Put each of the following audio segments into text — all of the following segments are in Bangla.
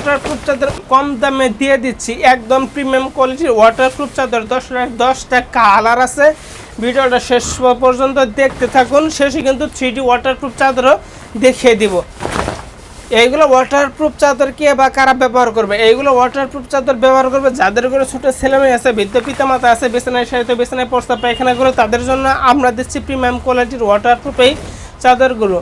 ওয়াটারপ্রুফ চাদর কম দামে দিয়ে দিচ্ছি। একদম প্রিমিয়াম কোয়ালিটির ওয়াটারপ্রুফ চাদর। দশটা দশটা কালার আছে। ভিডিওটা শেষ পর্যন্ত দেখতে থাকুন। শেষে কিন্তু থ্রি ডি ওয়াটারপ্রুফ চাদরও দেখিয়ে দিব। এইগুলো ওয়াটারপ্রুফ চাদর কে বা কারা ব্যবহার করবে? এইগুলো ওয়াটারপ্রুফ চাদর ব্যবহার করবে যাদের করে ছোট ছেলেমেয়ে আছে, বৃদ্ধ পিতামাতা আছে, বিছানায় সারিত বিছানায় প্রস্তাব পায়খানাগুলো, তাদের জন্য আমরা দিচ্ছি প্রিমিয়াম কোয়ালিটির ওয়াটারপ্রুফ এই চাদরগুলো।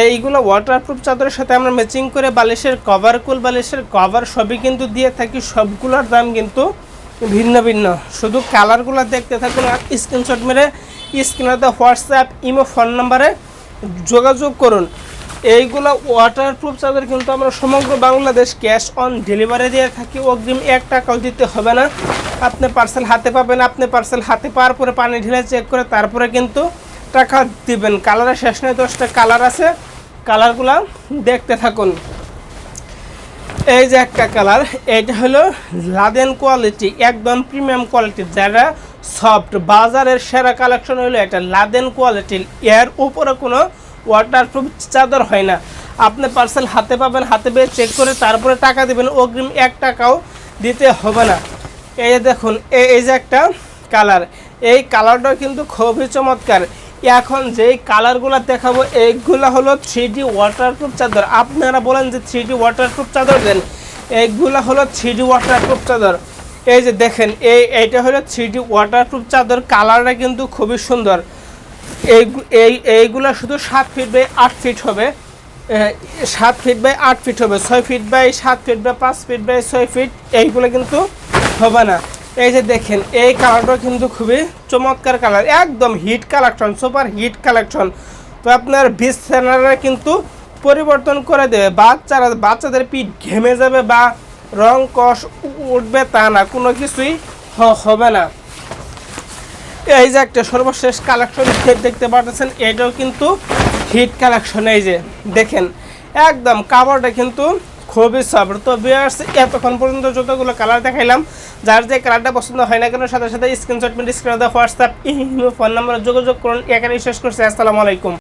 এইগুলো ওয়াটারপ্রুফ চাদরের সাথে আমরা ম্যাচিং করে বালিশের কভার কুল বালিশের কভার সবই কিন্তু দিয়ে থাকি। সবগুলোর দাম কিন্তু ভিন্ন ভিন্ন। শুধু কালারগুলো দেখতে থাকুন আর স্ক্রিনশট মেরে স্ক্রিনে হোয়াটসঅ্যাপ ইমো ফোন নাম্বারে যোগাযোগ করুন। এইগুলো ওয়াটারপ্রুফ চাদর কিন্তু আমরা সমগ্র বাংলাদেশ ক্যাশ অন ডেলিভারি দিয়ে থাকি। অগ্রিম এক টাকাও দিতে হবে না। আপনি পার্সেল হাতে পাবেন, আপনি পার্সেল হাতে পাওয়ার পরে পানি ঢেলে চেক করে তারপরে কিন্তু টাকা দিবেন। কালারের শেষ নয় দশটা কালার আছে। কালারগুলো দেখতে থাকুন। এই যে একটা কালার এটা হলো লাদেন কোয়ালিটি, একদম প্রিমিয়াম কোয়ালিটি যারা সফট, বাজারের সেরা কালেকশন হলো এটা লাদেন কোয়ালিটির এর উপরে কোনো ওয়াটারপ্রুফ চাদর হয় না। আপনি পার্সেল হাতে পাবেন, হাতে পেয়ে চেক করে তারপরে টাকা দেবেন। অগ্রিম এক টাকাও দিতে হবে না। এই দেখুন এই এই যে একটা কালার। এই কালারটাও কিন্তু খুবই চমৎকার। এখন যেই কালারগুলো দেখাবো এইগুলো হলো থ্রি ডি ওয়াটারপ্রুফ চাদর। আপনারা বলেন যে থ্রি ডি ওয়াটারপ্রুফ চাদর দেন এইগুলো হলো থ্রি ডি ওয়াটারপ্রুফ চাদর। এই যে দেখেন এই এইটা হলো থ্রি ডি ওয়াটারপ্রুফ চাদর কালারটা কিন্তু খুবই সুন্দর। এই এই এইগুলো শুধু সাত ফিট বাই আট ফিট হবে। এ, সাত ফিট বাই আট ফিট হবে। ছয় ফিট বাই সাত ফিট বাই পাঁচ ফিট বাই ছয় ফিট এইগুলো কিন্তু হবে না। এই যে দেখেন, এই কালারটা কিন্তু খুবই চমৎকার কালার একদম hit collection super hit collection তো আপনার বিছানারা কিন্তু পরিবর্তন করে দেবে, বাচ্চারা, বাচ্চাদের পিঠ ঘেমে যাবে বা রং কষ উঠবে তা না, কোনো কিছুই হবে না। এই যে একটা সর্বশেষ কালেকশন দেখতে পাচ্ছেন, এটাও কিন্তু হিট কালেকশন এই যে দেখেন, একদম কাভারটা কিন্তু খুবই সফট তো বিয়ার্স এতক্ষণ পর্যন্ত যতগুলো কালার দেখাইলাম, যার যে কালারটা পছন্দ হয় না কেন, সাথে সাথে স্ক্রিনশট মিনিট স্ক্রিনে হোয়াটসঅ্যাপ ফোন নাম্বারে যোগাযোগ করুন। এখানে শেষ করছি। আসসালামু আলাইকুম।